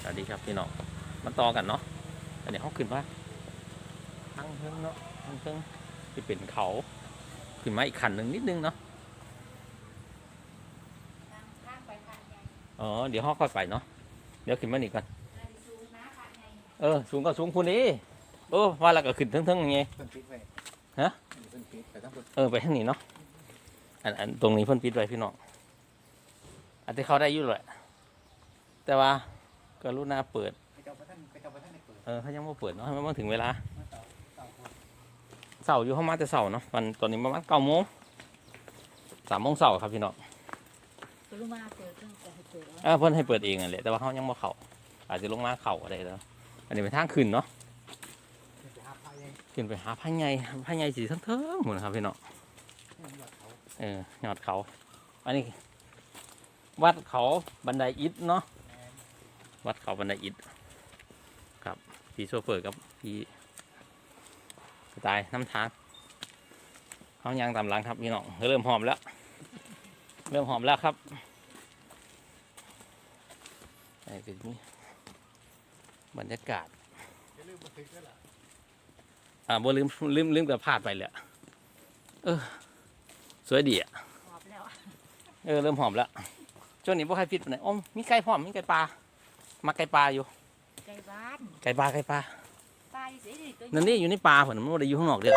สวัสดีครับพี่น้องมาต่อกันเนาะอันนี้เขาขึ้นว่าทางเพิ่งเนาะทางเพิ่งที่เป็นเขาขึ้นมาอีกขันหนึ่งนิดนึงเนาะอ๋อเดี๋ยวเขาค่อยไปเนาะเดี๋ยวขึ้นมานี่ก่อนเออสูงก็สูงคุณนี้โอ้ว่าแล้วก็ขึ้นทั้งๆย่างเงี้ยเพิ่นปิดไว้ฮะเออไปทางนี้เนาะอันอันตรงนี้เพิ่นปิดไว้พี่น้องอาจจะเข้าได้อยู่แหละแต่ว่า ก็รู้นาเปิดไปเจ้าพระท่านไปเจ้าพระท่านได้เปิดเออเขายังไม่เปิดเนาะให้มันถึงเวลามาเต่าเต่าคนเสาร์อยู่เข้ามาแต่เสาร์เนาะวันตอนนี้ประมาณเก้าโมงสามโมงเสาร์ครับพี่น้องกรุมาเปิดเครื่องแต่ให้เปิดแล้วเออเพิ่นให้เปิดเองนั่นแหละแต่ว่าเขายังบ่เข้าอาจจะลงมาเข้าอะไรแล้วอันนี้เป็นทางขึ้นเนาะขึ้นไปหาพระใหญ่ขึ้นไปหาพระใหญ่พระใหญ่สีทั้งเทิงหมดนะครับพี่น้องเนี่ยยอดเขาเออยอดเขา อันนี้ วัดเขาบันไดอิฐเนาะแม่น วัดเขาบันไดอิฐครับพี่โชเฟอร์กับพี่สไตล์น้ำทางเขายางตามหลังครับพี่น้องเริ่มหอมแล้ว เริ่มหอมแล้วครับไอ้คือนี่บรรยากาศอย่าลืมบันทึกด้วยล่ะอ่าบ่ลืมลืมลืมกับพลาดไปเลยอะเออ สวยดีอะหอบแล้วเออ เริ่มหอมแล้วช่วงนี้บ่ใครฟิตปานไหนอยอ้อมมีไก่พร้อมมีไก่ปลา มาไก่ปลาอยู่ใจบ้านไก่ปลาไก่ปลาตายสิตัวนั่นนี่อยู่ในปลาผมมันบ่ได้อยู่ข้างนอกเด้อ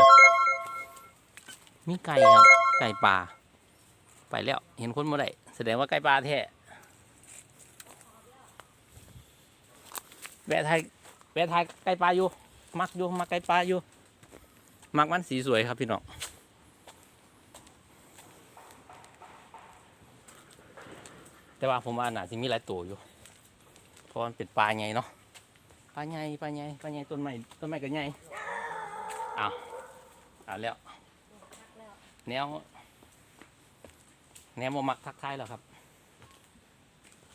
มีไก่ครับ ไก่ปลา ไปแล้ว เห็นคนบ่ได้แสดงว่าไก่ปลาแท้แวะไทยแวะไทยไก่ปลาอยู่ มักอยู่ มักไก่ปลาอยู่ มักมันสีสวยครับพี่น้อง แต่ว่าผมว่าน่าจะมีหลายตัวอยู่ เพราะมันเป็นปลาใหญ่เนาะปลาใหญ่ปลาใหญ่ปลาใหญ่ต้นไม้ต้นไม้ก็ใหญ่เอาเอาแล้วแนวแนวโมมักทักทายแล้วครับ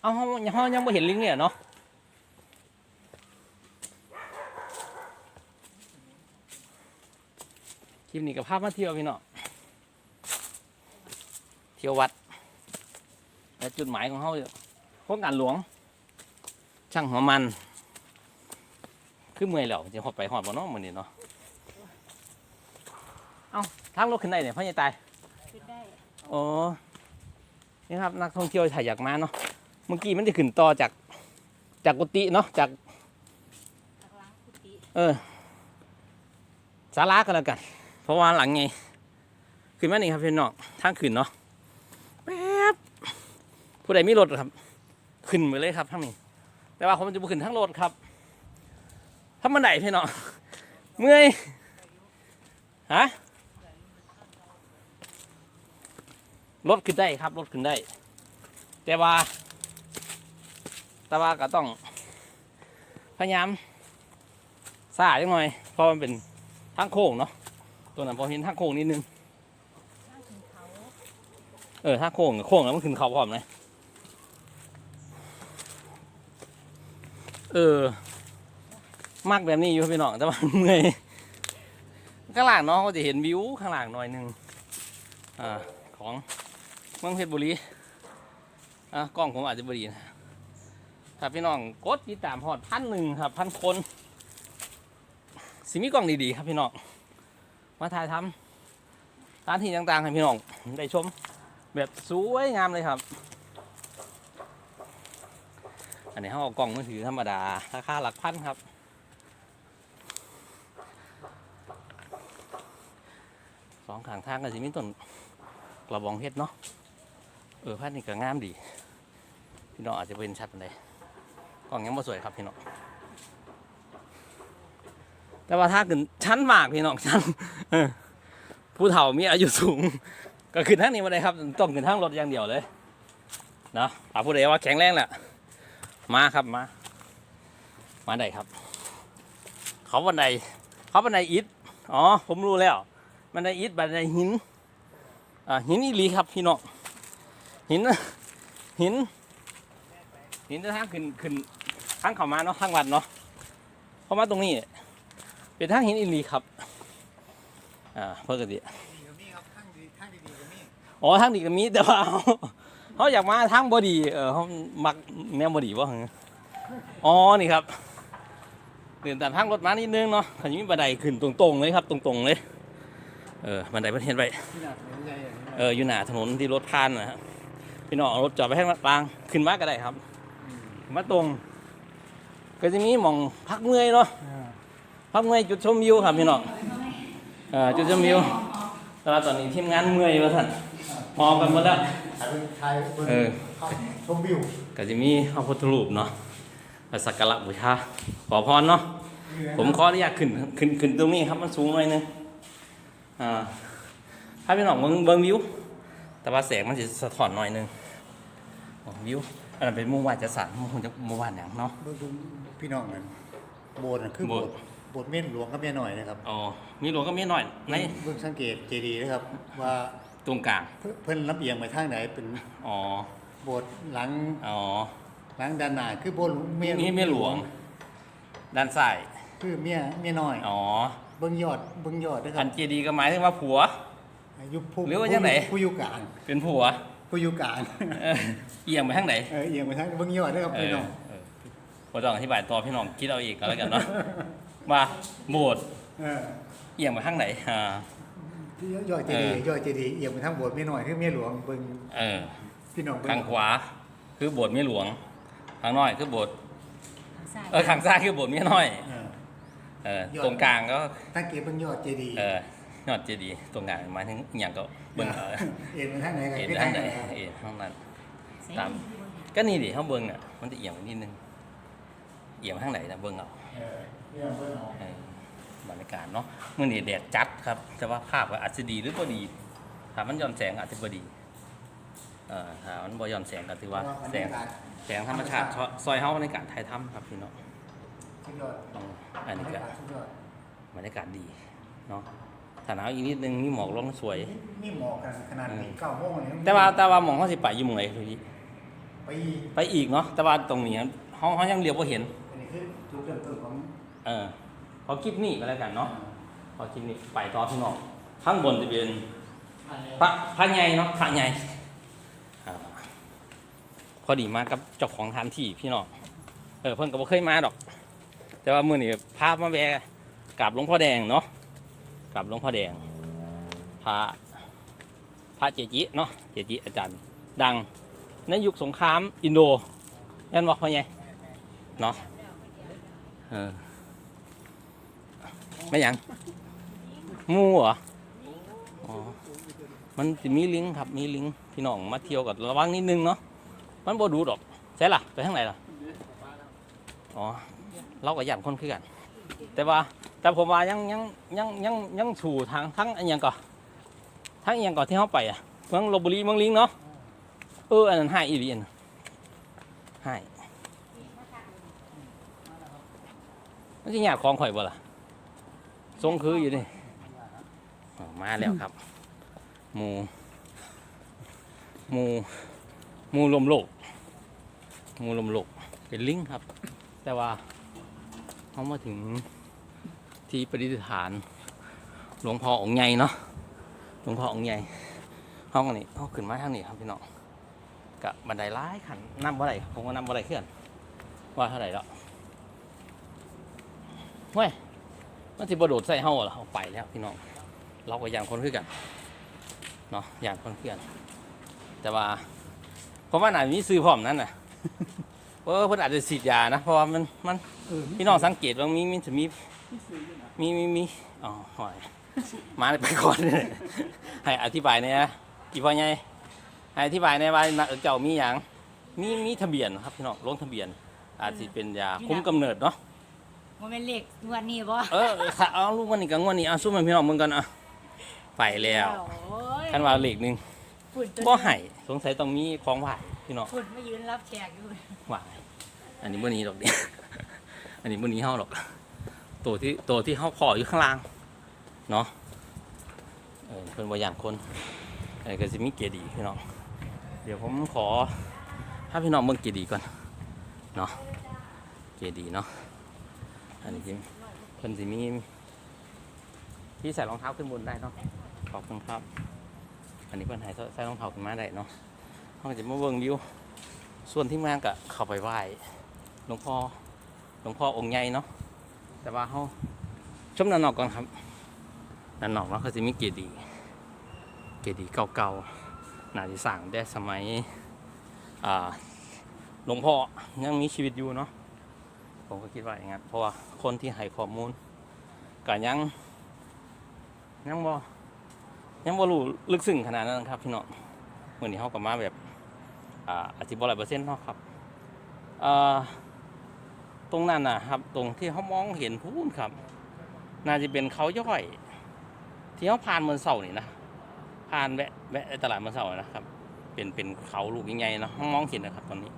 เอาเฮาเฮายังไม่เห็นลิงเนี่ยเนาะคลิปนี้กับภาพมาเที่ยวพี่เนาะเที่ยววัดและจุดหมายของเขาโครงการหลวง ช่างหัวมัน คือเมื่อยแล้วจะหอดไปหอดบ่เนาะมื้อนี้เนาะเอ้าทางรถขึ้นได้เนี่ยพ่อใหญ่ตายขึ้นได้โอ้นี่ครับนักท่องเที่ยวถ่ายอยากมาเนาะเมื่อกี้มันจะขึ้นต่อจากจากกุฏิเนาะจากทางล้างกุฏิเออศาลาก็แล้วกัน เพราะว่าหลังไงขึ้นมานี่ครับพี่น้องทางขึ้นเนาะแป๊บผู้ใดมีรถครับ ขึ้นไปเลยครับทั้งนี้ แต่ว่าผมจะบ่ขึ้นทั้งรถครับถ้ามันไหนพี่น้องเมื่อยฮะรถขึ้นได้ครับรถขึ้นได้ แต่ว่า แต่ว่าก็ต้องพยายามซาจังหน่อยเพราะมันเป็นทางโค้งเนาะตัวนั้นพอเห็นทางโค้งนิดนึงเขาเออทางโค้งโค้งแล้วมันขึ้นเขาพร้อมเลย เออมากแบบนี้อยู่พี่น้องแต่ว่าเมื่อยข้างหลังเนาะก็จะเห็นวิวข้างหลังหน่อยหนึงอ่าของเมืองเพชรบุรีอะกล้องผมอาจจะบดีนะถ้าพี่น้องกดติดตามพอดพันหนึ่งครับพันคนสิมีกล้องดีๆครับพี่น้องมาถ่ายทำสถานที่ต่างๆให้พี่น้องได้ชม แบบสวยงามเลยครับ อันนี้เขาเอากล้องมือถือธรรมดา ราคาหลักพันครับ สองข้างทางก็สิมีต้นกระบองเพชรเนาะ เออพันนี่ก็งามดี พี่น้องอาจจะเป็นชัดเลยกล้องยังไม่สวยครับพี่น้อง แต่ว่าถ้าขึ้นชั้นมากพี่น้องชั้นผู้เฒ่ามีอายุสูง ก็ขึ้นทางนี้มาได้ครับ ต้องขึ้นทางรถอย่างเดียวเลยนะถ้าผู้ใดว่าแข็งแรงแหละ มาครับมา มาได้ครับ เขาบันไดเขาบันไดอิฐอ๋อ ผมรู้แล้ว บันไดอิฐบันไดหินอ่าหินอีหลีครับพี่น้องหินหิน หินทางขึ้นขึ้นทางเข้ามาเนาะทางวัดเนาะเข้ามาตรงนี้ เป็นทางหินอินลีครับอ่าปกติดีก็มีครับข้างดีข้างดีๆก็มีอ๋อทางดีก็มีแต่ว่า เขาอยากมาทางบอดีเออเขามักแนวบอดีว่าเหรออ๋อนี่ครับเดินตามทางรถมานิดนึงเนาะคันนี้บันไดขึ้นตรงๆเลยครับ ตรงๆเลยเออบันไดประเทศไปที่หน้าถนนใหญ่อย่างนี้เอออยู่หน้าถนนที่รถผ่านนะฮะพี่น้องรถจอดไปให้กลางขึ้นมาก็ได้ครับมาตรง ก็จะมีมองพักเมื่อยเนาะพักเมื่อยจุดชมวิวครับพี่น้องเออจุดชมวิวแต่ว่าตอนนี้ทีมงานเมื่อยแล้วท่าน หอบกันหมดแล้ว ถ่ายเป็นถ่ายบนเออเข้าชมวิวก็จะมีพระพุทธรูปเนาะไปสักการะบูชาขอพรเนาะ ผมขออนุญาตขึ้นขึ้นขึ้นตรงนี้ครับมันสูงหน่อยนึงอ่าถ้าพี่น้องเบิ่งเบิ่งวิว แต่ว่าแสงมันจะสะท้อนหน่อยนึงอ๋อวิว อันนั้นเป็นหมู่บ้านจัดสรรหมู่จะหมู่บ้านหยังเนาะเบิ่งดูพี่น้องกันโบสถ์น่ะคือโบโบสสถ์ ถ์โบสถ์เม่นหลวงกับเมียหน่อยนะครับอ๋อมีหลวงก็มีหน่อยใน เบิ่งสังเกตเจดีย์นะครับว่า ตรงกลางเพิ่นเพิ่นลำเอียงไปทางไหนเป็นอ๋อโบสถ์หลังอ๋อหลังด้านหน้าคือโบสถ์เมียนี่เมียหลวง ด้านซ้ายคือเมียเมียน้อยอ๋อเบิ่งยอดเบิ่งยอดนะคอัรับนเจดีย์ก็หมายถึงว่าผัวอายุผู้หรือว่าจังไหนผู้อยู่กลางเป็นผัวผู้อยู่กลางเออเอียงไปทางไหนเออเอียงไปทางเบิ่งยอดนะครับเอพี่อน้องเออบ่ต้องอธิบายต่อพี่น้องคิดเอาเองก็แล้วกันเนาะว่าโบสถ์เออเอียงไปทางไหนอ่าที่ ยอดเจดีย์ยอดเจดีย์เอียงไปทางโบสถ์เมียน้อยคือเมียหลวงเบิ่งเออพี่น้องเบิ่งทางขวาคือโบสถ์เมียหลวงทางน้อยคือโบสถ์ใส่เออทางซ้ายคือโบสถ์เมียน้อยเออเออตรงกลางก็สังเกตเบิ่งยอดเจดีย์เออยอดเจดีย์ตรงกลางหมายถึงอหย่างก็เบิ่งเอาเอียงไปทางไหนกันเห็นที่ทาทางงไหไหนนเอ็นห้องนั้นใส่ตามก็นี่ดิเขาเบิ่งอะมันจะเอียงไปนิดนึงเอียงไปทางไหนนะเบิ่งเอาเออเอียงเบิ่งเอาเออบ รรยากาศเนาะมื่อนี้แดดจัดครับ แต่ว่าภาพก็อาจจะดีหรือบ่ดีถ้ามันย้อนแสงอาจจะบ่ดีเอ่อถ้ามันบ่ย้อนแสงก็ถือว่าแสงแสงธรรมชาติซอยซอยเฮาในการถ่ายทำครับพี่น้องสุดยอดอืมอันนี้ก็สุดยอดบรรยากาศดีเนาะถ้าหนาวอีกนิดนึงมีหมอกลงสวยนี่หมอกกันขนาดนี้เก้าโมงเลยแต่ว่าแต่ว่าหมองเขาสิไปอยู่หม่องไหนพี่ไปไปอีกเนาะแต่ว่าตรงนี้เฮาเฮายังเลี้ยวบ่เห็นอันนี้คือจุดเริ่มต้นของเออ ขอคลิปนี้ก็แล้วกันเนาะขอคลิปนี้ไปต่อพี่น้องข้างบนจะเป็นพระพระใหญ่เนาะพระใหญ่พอดีมากับเจ้าของทานที่พี่น้องเออเพิ่นก็บ่เคยมาดอก แต่ว่ามื้อนี้พามาแวะกราบหลวงพ่อแดงเนาะกราบหลวงพ่อแดงพระพระเจจิเนาะเจจิอาจารย์ ดังในยุคสงครามอินโดยันบอกพ่อใหญ่เนาะเออ ไม่ยังงูเหรออ๋อมันจะมีลิงครับมีลิงพี่น้องมาเที่ยวกับระวังนิดนึงเนาะมันบ่ดูดอกใช่ล่ะไปทางไหนล่ะอ๋อเราก็ย่านคนคือกัน แต่ว่าแต่ผมว่ายังยังยังยังยังสู่ทางทั้งอันยังก่อนทั้งอันยังก่อนที่เขาไปอะเมืองลบบุรีเมืองลิงเนาะเอออันนั้นให้อีหลีอันให้มันจะหยาดของข่อยบ่ล่ะ ทรงคืออยู่นี่อ๋อมาแล้วครับ หมูหมูหมูลมโลกหมูลมโลกเป็นลิงครับ แต่ว่าเขามาถึงที่ประดิษฐาน หลวงพ่อองค์ใหญ่เนาะหลวงพ่อองค์ใหญ่ห้องนี้เขาขึ้นมาทางนี้ครับพี่น้องกับบันไดร้ายขันนำบ่ไดผมก็นำบ่ไดเคลื่อนว่าเท่าไหร่แล้วเว้ย มันสิบโดดใส่เฮาเหรอเอาไปแล้วพี่น้องเราก็อย่างคนคือกันเนาะอย่างคนคือกัน แต่ว่าผมว่าน่าจะมีซื้อพร้อมนั้นน่ะเออเพิ่นอาจจะฉีดยานะเพราะว่ามันมันพี่น้องสังเกตว่ามีมีจะมีมีมีมีอ๋อหอยมาเลยไปก่อนเลยให้อธิบายเนี่ยนะกี่พ่อใหญ่ให้อธิบายในอยว่าเจ้ามีอย่างมีมีทะเบียนครับพี่น้องลงทะเบียน อาจจะเป็นยาคุ้มกำเนิดเนาะ มันเป็นเหล็กงวันนี้บ่เออค่ะเอาลูกวันนี้กับงวันนี้เอาสู้มันพี่น้องมึงกันอะไปแล้วโอ้ยคันว่าเหล็กหนึงฝุ่นตัวบ่ให้สงสัยต้องมีของไหวพี่น้องฝุ่นมายืนรับแขกอยู่ไหวอันนี้บ่หนี้ดอกเดียวอันนี้บ่หนี้เฮาหรอกตัวที่ตัวที่เฮาขออยู่ข้างล่างเนาะเออเพิ่นบ่ย่านคนอันนี้ก็สิมีเกดีย์พี่น้องเดี๋ยวผมขอให้พี่น้องเบิ่งเกดีย์ก่อนเนาะเกดีย์เนาะ อันนี้สิเพิ่นสิมีที่ใส่รองเท้าขึ้นบนได้เนาะขอบคุณครับ อันนี้เพื่อนไทยใส่รองเท้าขึ้นมาได้เนาะเขาก็จะมาเบิ่งวิวส่วนที่งานก็เข้าไปไหว้หลวงพ่อหลวงพ่อองค์ใหญ่เนาะแต่ว่าเขาชมด้านนอกก่อนครับด้านนอกเนาะเขาจะมีเกีย์เกีย์เก่าๆน่าจะสร้างได้สมัยหลวงพ่อยังมีชีวิตอยู่เนาะ ผมก็คิดว่าอย่างนั้นเพราะว่าคนที่ให้ข้อมูลก็ยังยังบ่ยังบ่รู้ลึกซึ้งขนาดนั้นครับพี่น้องวันนี้เขาก็มาแบบอ่าอาจจะบ่ร้อยเปอร์เซ็นต์เนาะครับเอ่อตรงนั้นนะครับ ตรงที่เขามองเห็นพูนครับ น่าจะเป็นเขาย่อย ที่เขาผ่านเมืองเสานี่นะผ่านแวะแวะตลาดเมืองเสานะครับ เป็นเป็นเขาลูกใหญ่ๆนะเขามองเห็นนะครับ ตอนนี้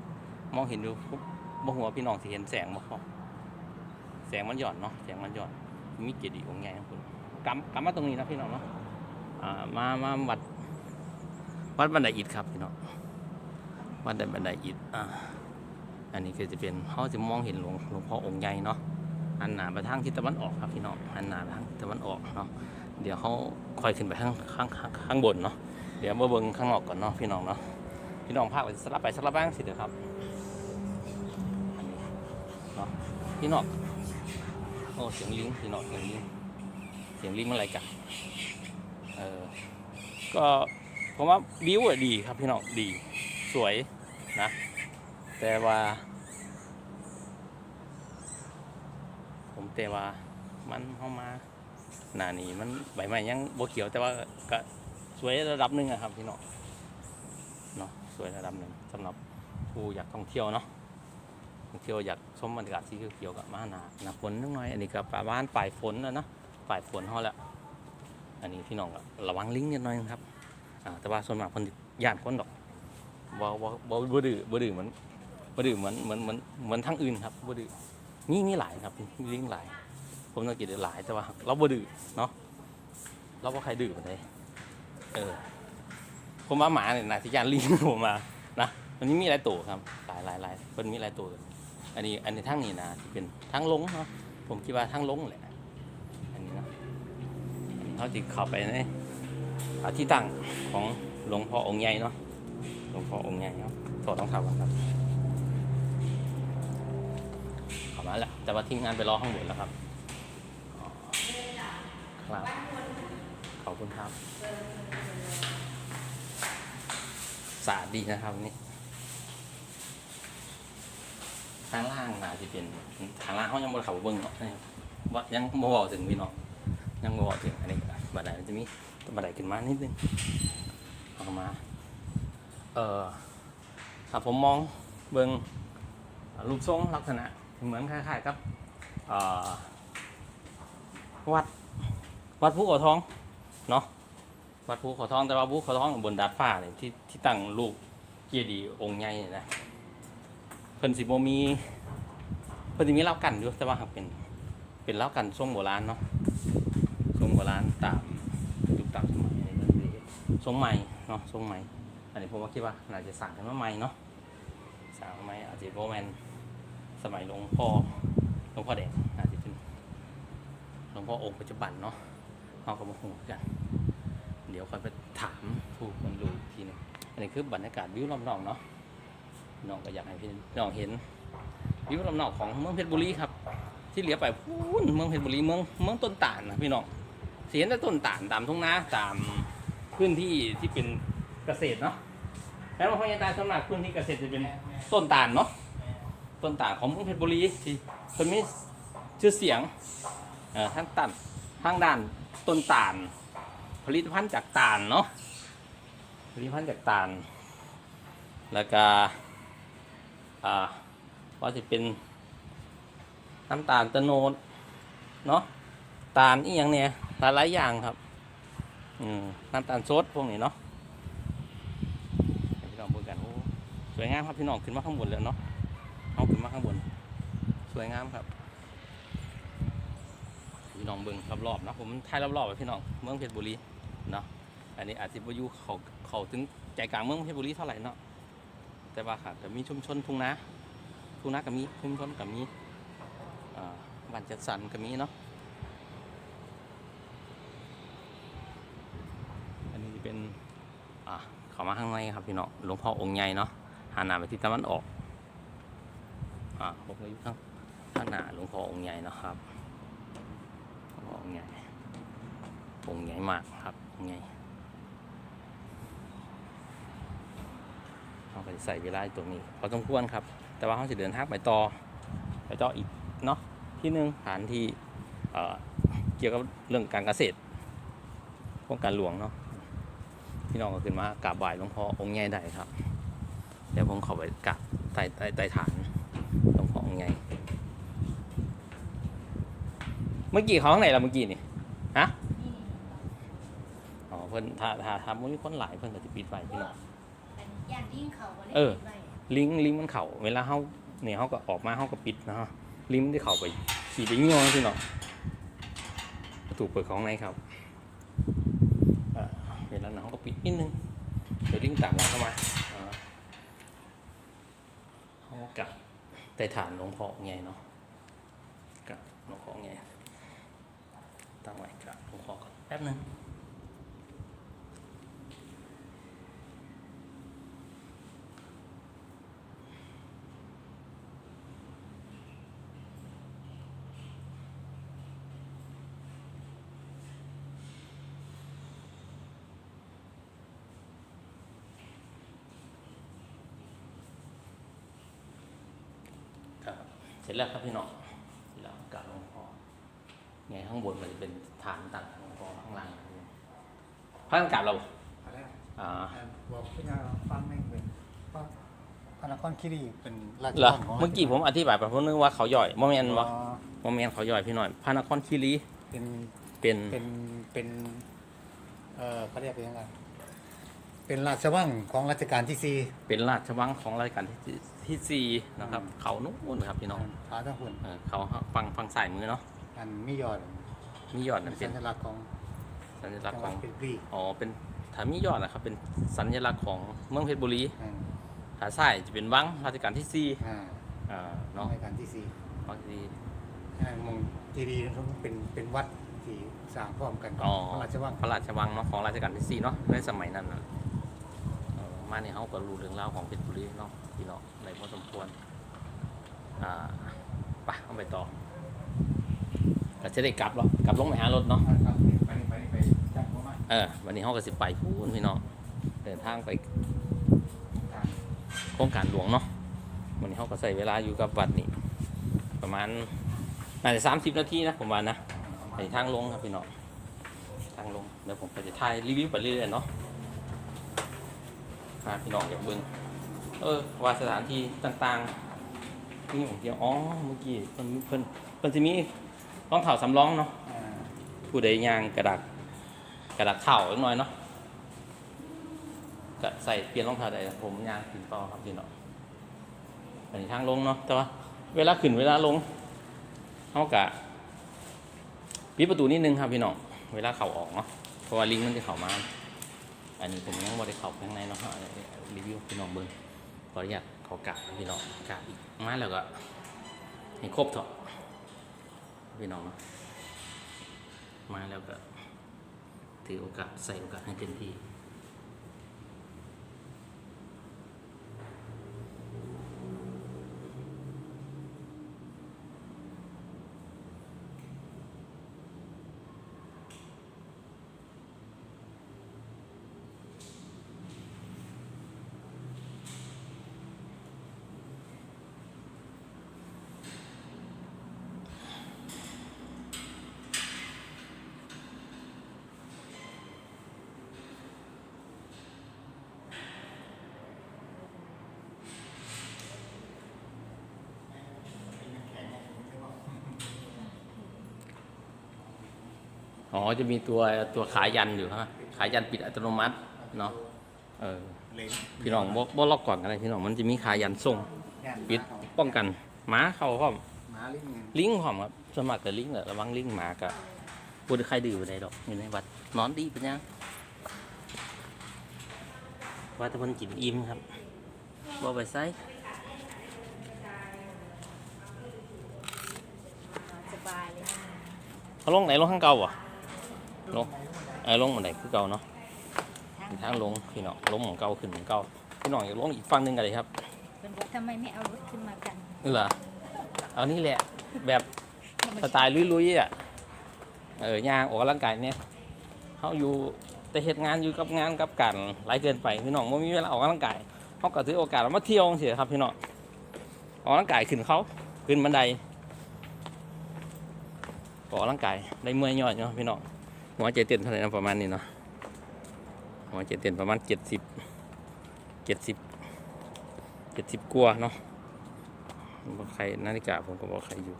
มองเห็นดูปุ๊ บ่หัวพี่น้องสิเห็นแสงบ่พอแสงมันหย่อนเนาะแสงมันหย่อนมีเกดีย์องค์ใหญ่นะคุณกำกำมาตรงนี้นะพี่น้องเนาะอ่ามามาวัดวัดบันไดอิฐครับพี่น้องวัดบันไดอิฐอ่าอันนี้คือจะเป็นเขาจะมองเห็นหลวงหลวงพ่อองค์ใหญ่เนาะหันหนาไปทางทิศตะวันออกครับพี่น้องหันหนาไปทางทิศตะวันออกเนาะเดี๋ยวเขาคอยขึ้นไปข้างข้างข้างบนเนาะเดี๋ยวมาเบิ่งข้างนอกก่อนเนาะพี่น้องเนาะพี่น้องภาคไปสลับไปสลับบ้างสิเดี๋ยวครับ พี่นองโอ้เสียงลิงพี่นองเสียงลิงเสียงลิงมันอะไรกันเออก็ผมว่าวิวอะดีครับพี่นองดีสวยนะ แต่ว่า ผมแต่ว่ามันเข้ามาหนานี้มันใบไม้ยังบวเขียวแต่ว่าก็สวยระดับหนึ่งอะครับพี่น้องเนาะสวยระดับหนึ่งสำหรับผู้อยากท่องเที่ยวเนาะ เที่ยวอยากชมบรรยากาศสีเขียวๆกับมาหนาหนาฝนนิดหน่อยอันนี้ก็ประมาณปลายฝนแล้วเนาะปลายฝนเขาแล้วอันนี้พี่น้องก็ระวังลิงนิดหน่อยนะครับแต่ว่าส่วนมากคนย่านคนดอกบ่บ่บ่บ่ดื้อบ่ดื้อเหมือนบ่ดื้อเหมือนเหมือนเหมือนเหมือนทางอื่นครับบ่ดื้อมีมีหลายครับมีลิงหลาย ผมสังเกตได้หลายแต่ว่า เราบ่ดื้อเนาะเราบ่ใครดื้อปานใดเออผมว่าหมาเนี่ยน่าสิยานลิงผมมานะมันมีหลายตัวครับหลายหลายหลายเพิ่นมีหลายตัว อันนี้อันนี้ทางนี้นะที่เป็นทางลงเนาะผมคิดว่าทางลงแหละอันนี้เนาะเขาสิเข้าไปในอ่าที่ตั้งของหลวงพ่อองค์ใหญ่เนาะหลวงพ่อองค์ใหญ่เนาะถอดรองเท้าก่อนครับเข้ามาแล้วแต่ว่าทีมงานไปรอข้างบนแล้วครับครับขอบคุณครับสะอาดดีนะครับวันนี่ทางล่างอาจจะเป็นทางล่างเขายังบนเขาเบิ้งเนาะว่ายังโมบอกถึงพี่น้องยังโมบอกถึงอันนี้บันไดมันจะมีบันไดขึ้นมานิดนึงเอามาเอ่อถ้าผมมองเบิงรูปทรงลักษณะเหมือนคล้ายๆกับวัดวัดภูเขาทองเนาะวัดภูเขาทองแต่ว่าภูเขาทองบนดาดฟ้าเนี่ยที่ที่ตั้งรูปเจดีย์องค์ใหญ่เนี่ยนะ เพิ่นสิบ่มี เพิ่นสิมีเล่ากันอยู่แต่ว่าหากเป็น เป็นเล่ากันทรงโบราณเนาะทรงโบราณตามยุคตามสมัยนี่มันสิทรงใหม่เนาะทรงใหม่ อันนี้ผมว่าคิดว่าน่าจะสั่งกันมาใหม่เนาะสั่งมาใหม่อาจจะโบแมนสมัยหลวงพ่อหลวงพ่อแดงอาจจะเป็นหลวงพ่อองค์ปัจจุบันเนาะเราก็มาหูกัน เดี๋ยวค่อยไปถามผู้คนดูทีนึงอันนี้คือบรรยากาศวิวรอบนอกเนาะ น้องก็อยากให้พี่น้องเห็นวิวรอบนอกของเมืองเพชรบุรีครับ ที่เหลือไปพูนเมืองเพชรบุรีเมืองเมืองต้นตาลนะพี่น้องเสียงแต่ต้นตาลตามทุ่งนาตามพื้นที่ที่เป็นเกษตรเนาะแล้วพญาตาส่วนมากพื้นที่เกษตรจะเป็นต้นตาลเนาะต้นตาลของเมืองเพชรบุรีที่คนมีชื่อเสียงเอ่อทางตันทางด้านต้นตาล ผลิตภัณฑ์จากตาลเนาะผลิตภัณฑ์จากตาลแล้วก็ อ่าว่าจะเป็นน้ำตาลตะโนดเนาะตาลอีกอย่างเนี่ยหลายๆอย่างครับอืมน้ำตาลสดพวกนี้เนาะพี่น้องเบิ่งกันโอ้สวยงามครับพี่น้องขึ้นมาข้างบนแล้วเนาะเอาขึ้นมาข้างบน สวยงามครับพี่น้องเบิ่งรอบๆเนาะผมถ่ายรอบๆไว้พี่น้องเมืองเพชรบุรีเนาะอันนี้อาจจะไปอยู่เขาเขาถึงใจกลางเมืองเพชรบุรีเท่าไหร่เนาะ แต่ว่าค่ะก็มีชุมชนทุ่งนาทุ่งนาก็มีชุมชนก็มีบ้านจัดสรรก็มีเนาะอันนี้เป็นอะเข้ามาข้างในครับพี่น้องหลวงพ่อองค์ใหญ่เนาะหันหน้าไปทิศตะวันออกอ่าผมก็อยู่ข้างข้างหน้าหลวงพ่อองค์ใหญ่นะครับหลวงอองค์ใหญ่องค์ใหญ่มากครับองค์ใหญ่ เราไปใส่เวลาตรงนี้พอสมควรครับ แต่ว่าเขาจะเดินทางไปต่อไปต่ออีกเนาะที่หนึ่งฐานที่เกี่ยวกับเรื่องการเกษตรโครงการหลวงเนาะพี่น้องก็ขึ้นมากราบไหว้หลวงพ่อองค์ใหญ่ได้ครับ เดี๋ยวผมขอไปกราบใต้ใต้ใต้ฐานหลวงพ่อองค์ใหญ่เมื่อกี้เขาข้างไหนล่ะเมื่อกี้นี่ฮะอ๋อเพิ่นถ้าถ้าถ้ามันมีคนหลายเพิ่นก็จะปิดไว้พี่น้อง เป็นย่านทิ้งเขาก็เลยเออปิดไว้ลิงก์ลิงก์มันเข่าเวลาเขาเนี่ยเขาก็ออกมาเขาก็ปิดนะฮะลิงก์มันที่เข่าไปขี่ไปเงี้ยวพี่น้องประตูเปิดของในครับอ่าเวลานั้นเขาก็ปิดนิดนึงเดี๋ยวลิงก์ตามเราเข้ามาอ่าเขาก็กลับแต่ฐานหลวงพ่อไงเนาะกลับหลวงพ่อไงตั้งไว้กลับหลวงพ่อก่อนแป๊บนึง ครับ เสร็จแล้วครับพี่น้องเสร็จแล้วกลับหลวงพ่อไงข้างบนมันจะเป็นฐานต่างหลวงพ่อข้างล่างพระกันกลับเราบ่เอาแล้วอ่าบอกพี่นาฟังแม่งเป็นว่าพระนครคีรีเป็นราชเหรอวังของเมื่อกี้ผมอธิบายไปผมนึกว่าเขาย่อยโมเมนต์อ๋วะอโมเมนต์เขาย่อยพี่หน่อยพระนครคีรีเป็นเป็นเป็นเป็นเอ่อเขาเรียกเป็นยังไง เป็นราชวังของรัชกาลที่สี่เป็นราชวังของรายการที่ที่สี่นะครับ เขานู้นครับพี่น้องพระเจ้าหุ่นเออเขาฟังฟังสายมือเนาะอันมียอดมียอดเป็นะนเป็สันญลักษณ์ของสัญลักษณ์จังหขวัอดงเพชรบุรีอ๋อเป็นถ้ามียอดนะครับ เป็นสัญลักษณ์ของเมืองเพชรบุรีอ่าถ้าสายจะเป็นวังราชการที่สี่อ่าอ่าน้องเนาะรัชกาลที่สี่วังที่อ่ามงเจดีย์นั้นเป็นเป็นวัดที่สร้างพร้อมกันอ๋อของราชวังพระราชวังเนาะของราชการที่สี่เนาะในสมัยนั้นนะเออ มาเนี่ยเขาก็รู้เรื่องราวของเพชรบุรีเนาะพี่เนาะอะไรพอสมควรอ่าไปเอาไปต่อก็จะได้กลับหรอกลับลงไปหารถเนาะครับไปนี่ไปนี่ไปจับหัวมาเออวันนี้เขาก็สิไปพูนพี่น้องเดินทางไปโครงการหลวงเนาะวันนี้เขาก็ใส่เวลาอยู่กับวัดนี่ประมาณน่าจะสามสิบนาทีนะผมว่านะในทางลงครับพี่น้องทางลงเดี๋ยวผมก็จะถ่ายรีวิวไปเรื่อยๆเนาะ พาพี่น้องอยากเบิ่งเออว่าสถานที่ต่างๆนี่ผมเดียวอ๋อเมื่อกี้เพิ่นเพิ่นเพิ่นจะมีรองเท้าสำรองเนาะอ่าผู้ใดย่างกระดักกระดักเข่าอีกหน่อยเนาะก็ใส่เปลี่ยนรองเท้าได้ผมย่างขึ้นต่อครับพี่น้องอันนี้ทางลงเนาะแต่ว่าเวลาขึ้นเวลาลงเขากะปิดประตูนิดนึงครับพี่น้องเวลาเข่าออกเนาะเพราะว่าลิงก์มันจะเข่ามา อันนี้ผมยังไม่ได้เขาข้างในเนาะรีวิวพี่น้องเบิ้งขออนุญาตขอกาสพี่น้องกะอีกมาแล้วก็ให้ครบเถอะพี่น้องเนาะมาแล้วก็ถือโอกาสใส่โอกาสให้เต็มที่ จะมีตัวตัวขายันอยู่ครับขายันปิดอัตโนมัติเนาะเออเลนพี่น้องบ่บ่ล็อกก่อนกันเลยพี่น้องมันจะมีขายันส่งย่านปิดป้องกันหมาเข้าพร้อมหมาลิงลิงพร้อมครับสวนมัครแต่ลิงแหละระวังลิงหมากับพูดใครดื้อไปได้ดอกอยู่ในวัดนอนดีเป็นยังว่าแต่เพิ่นกินอิ่มครับบ่ไปไสสบายเลยเขาลงไหนลงข้างเก่าบ่ ลงเออลงบันไดคือเก่าเนาะมีทางลงพี่น้องลงของเก่าขึ้นของเก่าพี่น้องอยากลงอีกฝั่งหนึงกันเลยครับเป็นบอกทำไมไม่เอารถขึ้นมากันนี่เหรอเเอานี่แหละแบบสไตล์ลุยๆอะเออย่างออกกำลังกายเนี่ยเขาอยู่แต่เหตุงานอยู่กับงานกับการหลายเกินไปพี่น้องไม่มีเวลาออกกำลังกายเขาก็ถือโอกาสมาเที่ยวเสียครับพี่น้องออกกำลังกายขึ้นเขาขึ้นบันไดออกกำลังกายได้เมื่อยย่อยเนาะพี่น้อง หัวใจเต้นเท่าไหร่นะประมาณนี้เนาะหัวใจเต้นประมาณเจ็ดสิบเจ็ดสิบเจ็ดสิบกว่าเนาะบ่ใครนาฬิกาผมก็บอกใครอยู่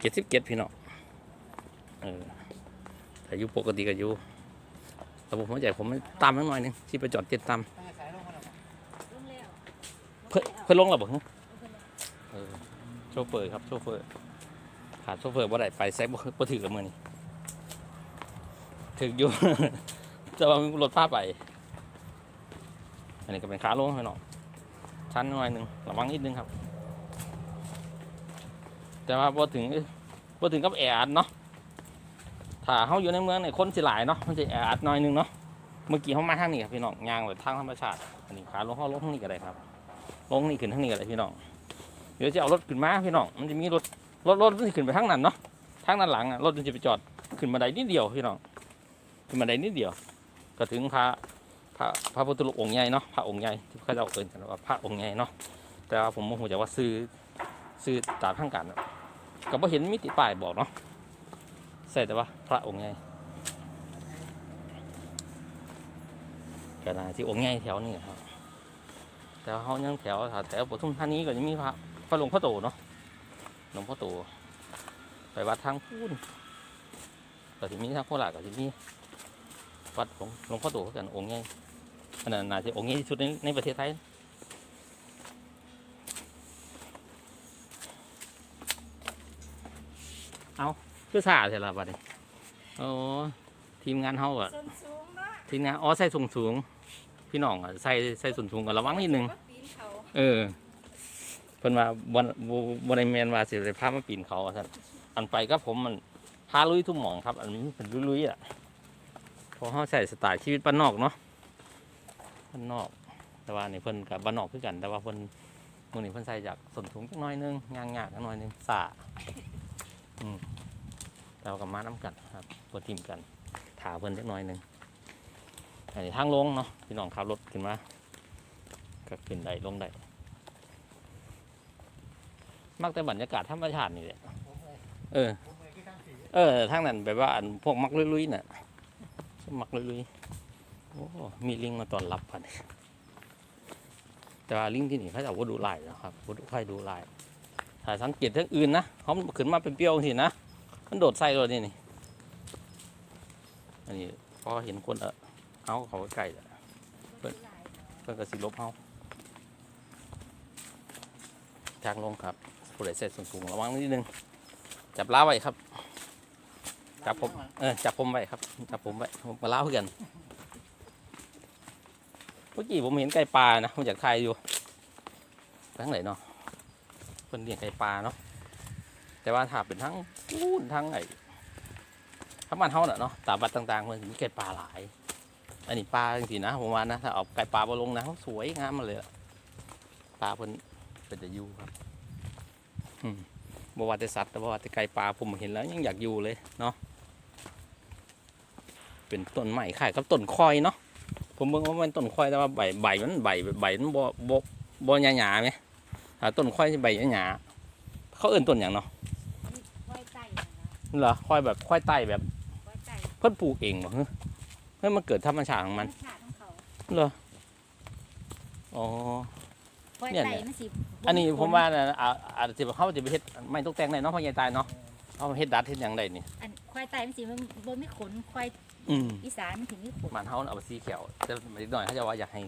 เจ็ดสิบเจ็ดพี่น้องเออแต่อายุปกติก็อยู่ระบบหัวใจผมมันตามนิดหน่อยหนึงที่ไปจอดเจ็ดตามสายลงมาแล้วรุ่งแล้วเพื่อเพื่อลงหรอบ่ฮะเออโชเฟอร์ครับโชเฟอร์ขาดโชเฟอร์บ่ได้ไปแซกบ่ถือกับมือนี่ถืออยู่ จะว่ามีรถพาไป อันนี้ก็เป็นขาลงพี่น้องชั้นหน่อยหนึ่งระวังนิดนึงครับ แต่ว่าพอถึงพอถึงกับแออัดเนาะถ้าเขาอยู่ในเมืองเนี่ยคนสิหลายเนาะมันจะแออัดหน่อยหนึงเนาะเมื่อกี้เขามาทางนี้ครับพี่น้องยางแบบทางธรรมชาติอันนี้ขาลงเขาลงทางนี้ก็ได้ครับลงนี่ขึ้นทางนี้ก็ได้พี่น้อง เดี๋ยวจะเอารถขึ้นมาพี่น้องมันจะมีรถรถรถมันจะขึ้นไปทางนั้นเนาะทางด้านหลังอะรถมันจะไปจอดขึ้นบันไดนิดเดียวพี่น้องขึ้นบันไดนิดเดียว ก็ถึงพระพระพระพุทธรูปองค์ใหญ่เนาะพระองค์ใหญ่ที่เขาจะเอาเอินกันว่าพระองค์ใหญ่เนาะแต่ว่าผมโมโหจะว่าซื้อซื้อตามทางการเนก็บ่เห็นมีติป้ายบอกเนาะใส่แต่ว่าพระองค์ใหญ่ก็น่าที่องค์ใหญ่แถวนี้ครับแต่เขายังแถวแถวปทุมธานีก็ยังมีพระ พระหลวงพ่อโตเนาะหลวงพ่อโตไปวัดทางพูนก็จะมีทางโคราชก็จะมีวัดหลวงหลวงพ่อโตคือกันองค์ใหญ่อันนั้นน่าจะองค์ใหญ่ที่สุดในในประเทศไทยเอาคือสาเสร็จแล้วบัดนี้โอ้ทีมงานเฮาอะส้นสูงเนาะทีมงานอ๋อใส่สูงสูงๆพี่น้องอะใส่ใส่สูงสูงๆก็ระวังนิดนึงว่าปีนเขา เออ เพิ่นว่าบ่บ่บ่ได้แม่นว่าสิได้พามาปีนเขาว่านอันไปก็ผมมันพาลุยทุ่มหมองครับ อันนี้เป็นลุยๆอะเพราะเฮาใส่สไตล์ชีวิตบ้านนอกเนาะบ้านนอก แต่ว่านี่เพิ่นกับบ้านนอกคือกัน แต่ว่าเพิ่นมือนี้เพิ่นใส่จากสนถุงจักหน่อยนึงยางยากจักหน่อยนึงสาอืมแต่ว่าก็มานํกันครับบ่ทิ่มกันถาเพิ่นจักหน่อยนึงอันนี้ทางลงเนาะพี่น้องขับรถขึ้นมาก็ขึ้นได้ลงได้ มักแต่บรรยากาศธรรมชาตินี่แหละผมเลยเออผมเลยที่ตั้งสีเออทางนั้นแบบว่าอันพวกมักลุยๆน่ะมักลุยๆโอ้มีลิงมาตอนรับพันแต่ว่าลิงที่นี่เขาจะว่าดูลายนะครับว่าดูค่อยดูลายถ้าสังเกตทางอื่นนะเขาขึ้นมาเป็นเปรี้ยวสินะมันโดดใส่เลยนี่นี่อันนี้พอเห็นคนเออเอาเขาใกล้แล้วเพิ่นเพื่อนก็สิลบเขาทางลงครับ ผู้ใดเสร็จสูงๆระวังนิดนึง จับล้าไว้ครับ จับผม เออ จับผมไว้ครับ จับผมไว้ผมมาล้าเพื่อนเมื่อกี้ผมเห็นไก่ปลานะผมอยากถ่ายอยู่ไปทางไหนเนาะเพิ่นเลี้ยงไก่ปลาเนาะ แต่ว่าถ้าเป็นทั้งพูนทั้งไอ้ทั้งบ้านเฮาน่ะเนาะตามวัดต่างๆมันมีไก่ปลาหลาย อันนี้ปลาจริงๆนะผมว่านะ ถ้าเอาไก่ปลามาลงนะสวยงามมาเลยปลาเพิ่นเป็นจะยูครับ บว่าแต่สัตว์แต่ว่าแต่ไก่ปลาผมเห็นแล้วยังอยากอยู่เลยเนาะเป็นต้นไม้ขายกับต้นคอยเนาะผมเบิ่งว่ามันต้นคอยแต่ว่าใบใบมันใบใบมันบ่บ่บ่หยาๆไหมถ้าต้นคอยสิใบหยาๆเขาเอิ้นต้นอย่างเนาะไว้ใต้นะเหรอคอยแบบคอยไต่แบบไว้ใต้เพิ่นปลูกเองบ่เฮ้ยเฮ้ยมันเกิดธรรมชาติของมันธรรชาติของเขาเหรออ๋อ ไว้เนี่ยใต้เนี่ยมันสิอันนี้ผมว่าน่ะอ่าอาจจะเขาจะไปเฮ็ดไม่ตกแต่งได้เนาะเพราะยายตายเนาะเอาเฮ็ดดัดเฮ็ดหยังได้นี่ อันควายใต้มันสิมันบ่มีขนควายอืมอีสานมันถึงมีขนมันเฮาเอาไปสีเขียวแต่อีกหน่อยเขาจะว่าอยากให้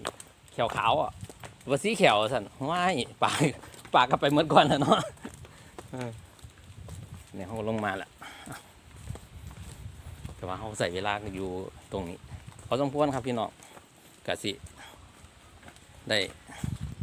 เขียวขาวอะว่าสีเขียวสั่นว้ายปากปากก็ไปเหมือนก่อนแล้วเนาะเออเนี่ยเขาลงมาแล้วแต่ว่าเขาใส่เวลาอยู่ตรงนี้พอสมควรครับพี่น้องกะสิได้